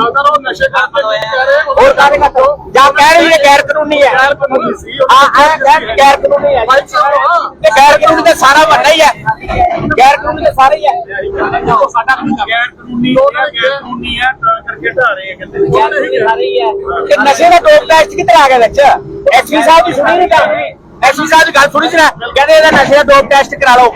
ਲੱਗਦਾ ਉਹ ਨਸ਼ੇ ਕਰਦੇ ਕੀ ਕਹਿ ਰਹੇ ਹੋ? ਹੋਰ ਕਾਹਦੇ ਕੱਟੋ ਜਾਂ ਕਹਿ ਰਹੀ ਹੈ ਗੈਰ ਕਾਨੂੰਨੀ ਹੈ ਗੈਰ ਕਾਨੂੰਨੀ ਸੀ ਉਹ ਹਾਂ ਹਾਂ ਗੈਰ ਗੈਰ ਕਾਨੂੰਨੀ ਹੈ ਭਾਈ ਸਾਹਿਬ ਤੇ ਗੈਰ ਕਾਨੂੰਨੀ ਤਾਂ ਸਾਰਾ ਵੱਡਾ ਹੀ ਹੈ ਗੈਰ ਕਾਨੂੰਨੀ ਤਾਂ ਸਾਰੇ ਹੀ ਹੈ ਸਾਡਾ ਕੰਮ ਗੈਰ ਕਾਨੂੰਨੀ ਹੈ ਗੈਰ ਕਾਨੂੰਨੀ ਹੈ ਤਾਂ ਕਰਕੇ ਢਾ ਰਹੇ ਆ ਕਹਿੰਦੇ ਗੈਰ ਕਾਨੂੰਨੀ ਸਾਰੇ ਹੀ ਹੈ ਤੇ ਨਸ਼ੇ ਦਾ ਟੋਪ ਟੈਸਟ ਕਿੱਧਰ ਆ ਗਿਆ ਵਿੱਚ ਐਸਪੀ ਸਾਹਿਬ ਦੀ ਸੁਣੀ ਨਹੀਂ ਗੱਲ ਐਸਪੀ ਸਾਹਿਬ ਦੀ ਗੱਲ ਸੁਣੀ ਸੀ ਨਾ ਕਹਿੰਦੇ ਇਹਦਾ ਨਸ਼ੇ ਦਾ ਡੋਪ ਟੈਸਟ ਕਰਾ ਲਓ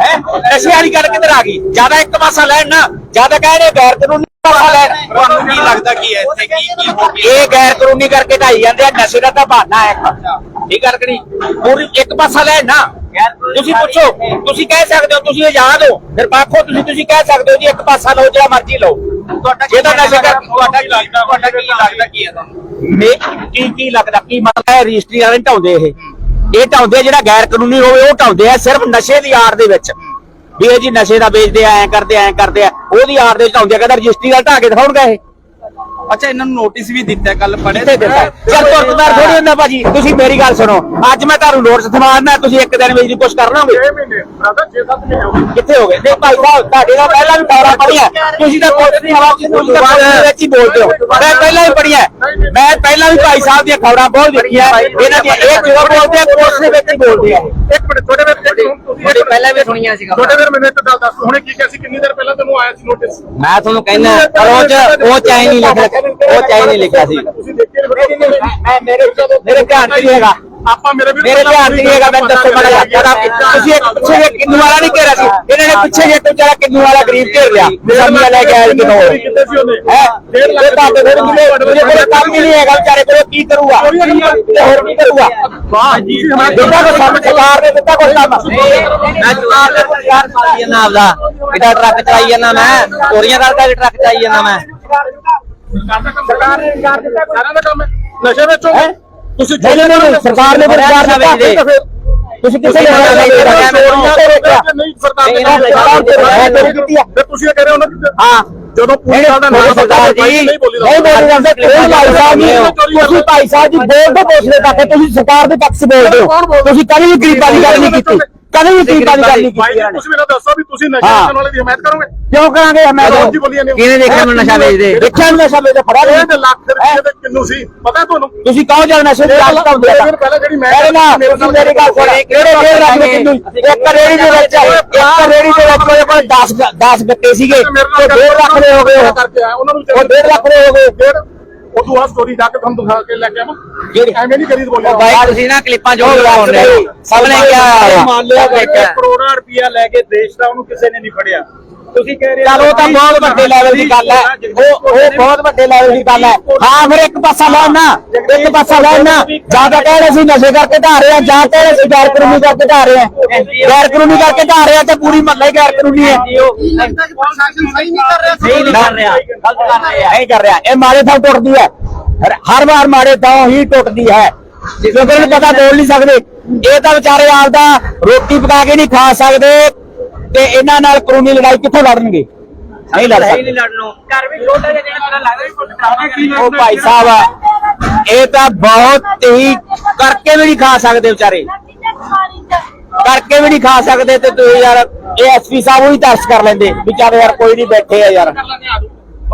ਹੈ ਨਸ਼ੇ ਵਾਲੀ ਗੱਲ ਕਿੱਧਰ ਆ ਗਈ ਜ਼ਿਆਦਾ ਇੱਕ ਪਾਸਾ ਲੈਣ ਨਾ ਜ਼ਿਆਦਾ ਕਹਿੰਦੇ ਗੈਰ ਕਾਨੂੰਨੀ ਪਾਸਾ ਲੈਣ ਤੁਹਾਨੂੰ ਕੀ ਲੱਗਦਾ ਕੀ ਹੈ ਇੱਥੇ ਕੀ ਕੀ ਹੋ ਗਿਆ ਇਹ ਗੈਰ ਕਾਨੂੰਨੀ ਕਰਕੇ ਢਾਈ ਜਾਂਦੇ ਆ ਨਸ਼ੇ ਦਾ ਤਾਂ ਬਹਾਨਾ ਹੈ ਇੱਕ ਇਹ ਗੱਲ ਕਰੀ ਪੂਰੀ ਇੱਕ ਪਾਸਾ ਲੈਣ ਨਾ। ਤੁਸੀਂ ਪੁੱਛੋ ਤੁਸੀਂ ਕਹਿ ਸਕਦੇ ਹੋ ਤੁਸੀਂ ਆਜ਼ਾਦ ਹੋ। ਫਿਰ ਬਾਖੋ ਤੁਸੀਂ ਤੁਸੀਂ ਕਹਿ ਸਕਦੇ ਹੋ ਜੀ ਇੱਕ ਪਾਸਾ ਲਓ ਜਿਹੜਾ ਮਰਜ਼ੀ ਲਓ। ਤੁਹਾਡਾ ਜੇ ਤਾਂ ਨਸ਼ੇ ਕਰ ਤੁਹਾਡਾ ਕੀ ਲੱਗਦਾ ਤੁਹਾਡਾ ਕੀ ਲੱਗਦਾ ਕੀ ਹੈ ਤੁਹਾਨੂੰ ਮੇ ਕੀ ਕੀ ਲੱਗਦਾ? ਕੀ ਮਤਲਬ ਹੈ? ਰਜਿਸਟਰੀ ਵਾਲੇ ਢਾਉਂਦੇ ਇਹ। ਇਹ ਢਾਉਂਦੇ ਜਿਹੜਾ ਗੈਰ ਕਾਨੂੰਨੀ ਹੋਵੇ ਉਹ ਢਾਉਂਦੇ ਆ ਸਿਰਫ ਨਸ਼ੇ ਦੀ ਆੜ ਦੇ ਵਿੱਚ। ਵੀ ਇਹ ਜੀ ਨਸ਼ੇ ਦਾ ਵੇਚਦੇ ਆ ਐ ਕਰਦੇ ਆ ਐ ਕਰਦੇ ਆ। ਉਹਦੀ ਆੜ ਦੇ ਵਿੱਚ ਢਾਉਂਦੇ ਆ ਕਹਿੰਦਾ ਰਜਿਸਟਰੀ ਵਾਲਾ ਢਾ ਕੇ ਦਿਖਾਉਣਗਾ ਇਹ। ਅੱਛਾ ਇਹਨਾਂ ਨੂੰ ਨੋਟਿਸ ਵੀ ਦਿੱਤਾ ਕੱਲ ਪੜੇ ਕਿੱਥੇ ਦਿੱਤਾ। ਯਾਰ ਤੁਰਕਦਾਰ ਥੋੜੀ ਹੁੰਦਾ ਭਾਜੀ ਤੁਸੀਂ ਮੇਰੀ ਗੱਲ ਸੁਣੋ। ਅੱਜ ਮੈਂ ਤੁਹਾਨੂੰ ਨੋਟਿਸ ਥਮਾਉਣਾ ਤੁਸੀਂ ਇੱਕ ਦਿਨ ਵਿੱਚ ਕੁਝ ਕਰ ਲਓਗੇ 6 ਮਹੀਨੇ ਬ੍ਰਦਰ 6-7 ਮਹੀਨੇ ਹੋ ਗਏ। ਕਿੱਥੇ ਹੋ ਗਏ? ਨਹੀਂ ਭਾਈ ਸਾਹਿਬ ਤੁਹਾਡੇ ਨਾਲ ਪਹਿਲਾਂ ਵੀ ਖਬਰਾਂ ਪੜੀਆਂ ਤੁਸੀਂ ਤਾਂ ਪੁਲਿਸ ਦੀ ਹਵਾ ਤੁਸੀਂ ਤਾਂ ਪੁਲਿਸ ਦੇ ਵਿੱਚ ਹੀ ਬੋਲਦੇ ਹੋ। ਮੈਂ ਪਹਿਲਾਂ ਵੀ ਪੜੀਆਂ ਮੈਂ ਪਹਿਲਾਂ ਵੀ ਭਾਈ ਸਾਹਿਬ ਦੀਆਂ ਖਬਰਾਂ ਬਹੁਤ ਦੇਖੀਆਂ ਇਹਨਾਂ ਦੀਆਂ ਇਹ ਜੋ ਬੋਲਦੇ ਆ ਦੇ ਵਿੱਚ ਹੀ ਬੋਲਦੇ ਆ। ਇੱਕ ਮਿੰਟ ਛੋਟੇ ਵੀਰ ਤੁਹਾਡੇ ਪਹਿਲਾਂ ਵੀ ਸੁਣੀਆਂ ਸੀ ਛੋਟੇ ਵੀਰ ਮੈਨੂੰ ਇੱਕ ਗੱਲ ਦੱਸ ਹੁਣੇ ਕੀ ਕਿਹਾ ਸੀ? ਕਿੰਨੀ ਦੇਰ ਪਹਿਲਾਂ ਤੈਨੂੰ ਆਇਆ ਸੀ ਨੋਟਿਸ ਮੈਂ ਤੁਹਾਨੂੰ ਕਹਿੰਦਾ ਪਰ ਉਹ ਚ ਉਹ ਚ ਐ ਨਹੀਂ ਲਿਖਿਆ ਉਹ ਚ ਐ ਨਹੀਂ ਲਿਖਿਆ ਸੀ। ਤੁਸੀਂ ਦੇਖੇ ਨਹੀਂ ਮੈਂ ਮੇਰੇ ਮੇਰੇ ਧਿਆਨ ਚ ਨਹੀਂ ਹੈਗਾ। ਆਪਾਂ ਮੇਰੇ ਵੀਰ ਮੇਰੇ ਧਿਆਨ ਨਹੀਂ ਹੈਗਾ ਮੈਂ ਦੱਸੋ ਬੜਾ ਜ਼ਿਆਦਾ ਤੁਸੀਂ ਇੱਕ ਪਿੱਛੇ ਜੇ ਕਿੰਨੂ ਵਾਲਾ ਨਹੀਂ ਘੇਰਿਆ ਸੀ? ਇਹਨਾਂ ਨੇ ਪਿੱਛੇ ਜੇ ਕੋਈ ਵਿਚਾਰਾ ਕਿੰਨੂ ਵਾਲਾ ਗਰੀਬ ਘੇਰ ਲਿਆ ਮਸਾਮੀਆਂ ਲੈ ਕੇ ਆਏ ਕਿਨੋ ਕਿੱਥੇ ਸੀ ਉਹਨੇ ਹੈ? ਡੇਢ ਲੱਖ ਇਹ ਬਾਬੇ ਫਿਰ ਕਿਲੇ ਕੰਮ ਹੀ ਨਹੀਂ ਹੈਗਾ ਵਿਚਾਰੇ ਕੋਲ ਕੀ ਕਰੂਗਾ? ਤੇ ਹੋਰ ਕੀ ਕਰੂਗਾ? ਵਾਹ ਜੀ ਦਿੱਤਾ ਕੋ ਕੰਮ ਸਰਕਾਰ ਨੇ ਦਿੱਤਾ ਕੋਈ ਕੰਮ। ਮੈਂ ਜਵਾਬ ਦੇ ਪੁੱਛਿਆ ਚਲਾਈ ਜਾਂਦਾ ਆਪਦਾ। ਇਹਦਾ ਟਰੱਕ ਚਲਾਈ ਜਾਂਦਾ ਮੈਂ। ਚੋਰੀਆਂ ਕਰ ਕਰਕੇ ਟਰੱਕ ਚਲਾਈ ਜਾਂਦਾ ਮੈਂ। ਸਰਕਾਰ ਨੇ ਰੁਜ਼ਗਾਰ ਦਿੱਤਾ ਸਾਰਿਆਂ ਦਾ ਕੰਮ ਨਸ਼ੇ ਵਿੱਚੋਂ। ਹੈਂ? ਤੁਸੀਂ ਨਹੀਂ ਨਹੀਂ ਨਹੀਂ ਸਰਕਾਰ ਨੇ ਰੁਜ਼ਗਾਰ ਦਿੱਤਾ। ਤੁਸੀਂ ਕਿਸੇ ਨੇ ਨਹੀਂ ਸਰਕਾਰ ਨੇ ਆ। ਤੁਸੀਂ ਇਹ ਕਹਿ ਰਹੇ ਹੋ ਨਾ ਕਿ ਹਾਂ। ਜਦੋਂ ਪੂਰੀ ਸਾਲ ਦਾ ਨਾਮ ਸਰਦਾਰ ਜੀ ਨਹੀਂ ਬੋਲੀ ਨਹੀਂ ਬੋਲੀ ਜਾਂਦੇ ਕੋਈ ਭਾਈ ਸਾਹਿਬ ਜੀ ਤੁਸੀਂ ਭਾਈ ਸਾਹਿਬ ਜੀ ਪੁੱਛਦੇ ਤੱਕ ਤੁਸੀਂ ਸਰਕਾਰ ਦੇ ਪੱਖ 'ਚ ਬੋਲਦੇ ਹੋ। ਤੁਸੀਂ ਕਦੇ ਵੀ ਗਰੀਬਾਂ ਦੀ ਗੱਲ ਨਹੀਂ ਕੀਤੀ। ਕਦੇ ਵੀ ਗਰੀਬਾਂ ਦੀ ਗੱਲ ਨਹੀਂ ਕੀਤੀ ਇਹਨਾਂ ਨੇ। ਤੁਸੀਂ ਮੈਨੂੰ ਦੱਸੋ ਵੀ ਤੁਸੀਂ ਨਸ਼ੇ। ਕਰਨ ਵਾਲੇ ਦੀ ਹਮਾਇਤ ਕਰੋਗੇ? ਕਿਉਂ ਕਰਾਂਗੇ ਮੈਂ ਰੋਜ਼ ਜੀ ਬੋਲੀ ਜਾਂਦੇ ਹੋ ਕਿਹਨੇ ਦੇਖਿਆ ਮੈਨੂੰ ਨਸ਼ਾ ਵੇਚਦੇ? ਦੇਖਿਆ ਨੂੰ ਨਸ਼ਾ ਵੇਚਦੇ? ਫੜਾ ਤੇ ਲੱਖ ਰੁਪਏ ਦੇ ਕਿੰਨੂ ਸੀ? ਪਤਾ ਤੁਹਾਨੂੰ? ਤੁਸੀਂ ਕਹੋ ਜਦ ਨਸ਼ੇ ਦੀ ਹੈ ਦਿਨ ਪਹਿਲਾਂ ਜਿਹੜੀ ਮੈਂ ਮੇਰੇ ਨਾਲ ਤੁਸੀਂ ਮੇਰੀ ਗੱਲ ਸੁਣ। ਕਿਹੜੇ ਡੇਢ ਲੱਖ ਦੇ ਕਿੰਨੂ ਇੱਕ ਰੇੜੀ ਦੇ ਵਿੱਚ ਇੱਕ ਰੇੜੀ ਦੇ ਵਿੱਚ ਉਹਦੇ ਕੋਲ 10 10 ਗੱਟੇ ਸੀਗੇ। ਉਹ 1.5 ਲੱਖ ਦੇ ਹੋ ਗਏ। ਉਹ। ਕਰਕੇ ਆਇਆ ਉਹਨਾਂ ਨੂੰ ਉਹ 1.5 ਲੱਖ ਦੇ ਹੋ ਗਏ। ਤੋਂ ਆ ਸਟੋਰੀ ਜਾ ਕੇ ਤੁਹਾਨੂੰ ਦਿਖਾ ਕੇ ਲੈ ਕੇ ਆਵਾਂ। ਜਿਹੜੀ ਐਵੇਂ ਨਹੀਂ ਕਰੀ ਬੋਲਿਆ। ਬਾਈ ਤੁਸੀਂ ਨਾ ਕਲਿੱਪਾਂ ਜੋ ਲੱਖ ਦੇ ਸਭ ਨੇ ਕਿਹਾ ਮੰਨ ਲਿਆ। ਕਰੋੜਾਂ ਰੁਪਇਆ ਲੈ ਕੇ ਦੇਸ਼ ਦਾ ਉਹਨੂੰ ਕਿਸੇ ਨੇ ਨਹੀਂ ਫੜਿਆ। ਤੁਸੀਂ ਕਹਿ ਰਹੇ ਚਲ ਉਹ ਤਾਂ ਬਹੁਤ ਵੱਡੇ ਲੈਵਲ ਦੀ ਗੱਲ ਹੈ। ਉਹ ਉਹ ਬਹੁਤ ਵੱਡੇ ਲੈਵਲ ਦੀ ਗੱਲ ਹੈ। ਹਾਂ ਫਿਰ ਇੱਕ ਪਾਸਾ ਲੈਣ ਨਾ। ਇੱਕ ਪਾਸਾ ਲੈਣ ਨਾ। ਜਾਂ ਤਾਂ ਕਹਿ ਰਹੇ ਸੀ ਨਸ਼ੇ ਕਰਕੇ ਢਾ ਰਹੇ ਆ ਜਾਂ ਕਹਿ ਰਹੇ ਸੀ ਗੈਰ ਕਾਨੂੰਨੀ ਕਰਕੇ ਢਾ ਰਹੇ ਆ। ਗੈਰ ਕਾਨੂੰਨੀ ਕਰਕੇ ਢਾ ਰਹੇ ਆ ਤੇ ਪੂਰੀ ਮਹੱਲਾ ਹੀ ਗੈਰ ਕਾਨੂੰਨੀ ਹੈ ਸਹੀ ਨਹੀਂ ਕਰ ਰਿਹਾ। ਗਲਤ ਕਰ ਰਿਹਾ। ਨਹੀਂ ਕਰ ਰਿਹਾ। ਇਹ ਮਾੜੇ ਥਾਂ ਟੁੱਟਦੀ ਹੈ। ਹਰ- ਵਾਰ ਮਾੜੇ ਥਾਂ ਹੀ ਟੁੱਟਦੀ ਹੈ। ਲੋਕਾਂ ਨੂੰ ਪਤਾ ਬੋਲ ਨਹੀਂ ਸਕਦੇ। ਇਹ ਤਾਂ ਵਿਚਾਰੇ ਆਪਦਾ ਰੋਟੀ ਪਕਾ ਕੇ ਨਹੀਂ ਖਾ ਸਕਦੇ। ਤੇ ਇਹਨਾਂ ਨਾਲ ਕਾਨੂੰਨੀ ਲੜਾਈ ਕਿੱਥੋਂ ਲੜਨਗੇ? ਨਹੀਂ ਲੜ ਸਕਦੇ। ਉਹ ਭਾਈ ਸਾਹਿਬ ਇਹ ਤਾਂ ਬਹੁਤ ਹੀ ਕਰਕੇ ਵੀ ਨਹੀਂ ਖਾ ਸਕਦੇ ਵਿਚਾਰੇ। ਕਰਕੇ ਵੀ ਨਹੀਂ ਖਾ ਸਕਦੇ ਤੇ ਤੁਸੀਂ ਯਾਰ ਇਹ ਐਸਪੀ ਸਾਹਿਬ ਉਹ ਹੀ ਤਰਸ ਕਰ ਲੈਂਦੇ ਵਿਚਾਰੇ ਯਾਰ ਕੋਈ ਨਹੀਂ ਬੈਠੇ ਆ ਯਾਰ।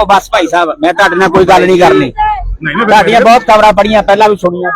ਉਹ ਬਸ ਭਾਈ ਸਾਹਿਬ ਮੈਂ ਤੁਹਾਡੇ ਨਾਲ ਕੋਈ ਗੱਲ ਨਹੀਂ ਕਰਨੀ। ਤੁਹਾਡੀਆਂ ਬਹੁਤ ਖਬਰਾਂ ਪੜੀਆਂ ਪਹਿਲਾਂ ਵੀ ਸੁਣੀਆਂ।